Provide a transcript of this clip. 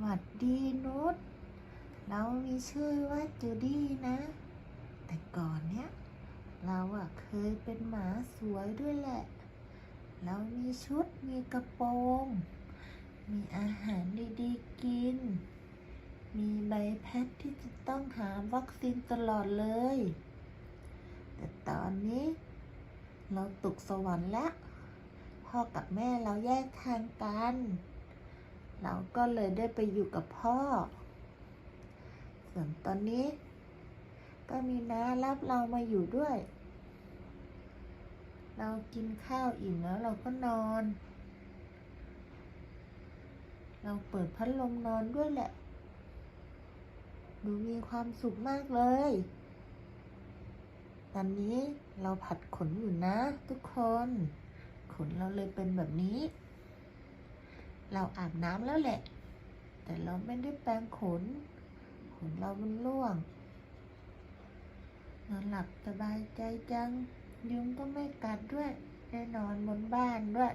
หวัดดีนุชเรามีชื่อว่าจูดี้นะ แต่ก่อนเนี้ยเราอะเคยเป็นหมาสวยด้วยแหละ เรามีชุดมีกระโปรง มีอาหารดีๆกิน มีใบแพทย์ที่จะต้องหาวัคซีนตลอดเลย แต่ตอนนี้ เราตกสวรรค์แล้วพ่อกับแม่เราแยกทางกัน เราก็เลยได้ไปอยู่กับพ่อ ส่วนตอนนี้ ก็มีน้ารับเรามาอยู่ด้วย เรากินข้าวอิ่มแล้วเราก็นอน เราเปิดพัดลมนอนด้วยแหละ ดูมีความสุขมากเลย ตอนนี้เราผัดขนอยู่นะทุกคน ขนเราเลยเป็นแบบนี้ เราอาบน้ำแล้วแหละ แต่เราไม่ได้แปรงขน ขนเรามันร่วง นอนหลับสบายใจจัง ยุงก็ไม่กัดด้วย ได้นอนบนบ้านด้วย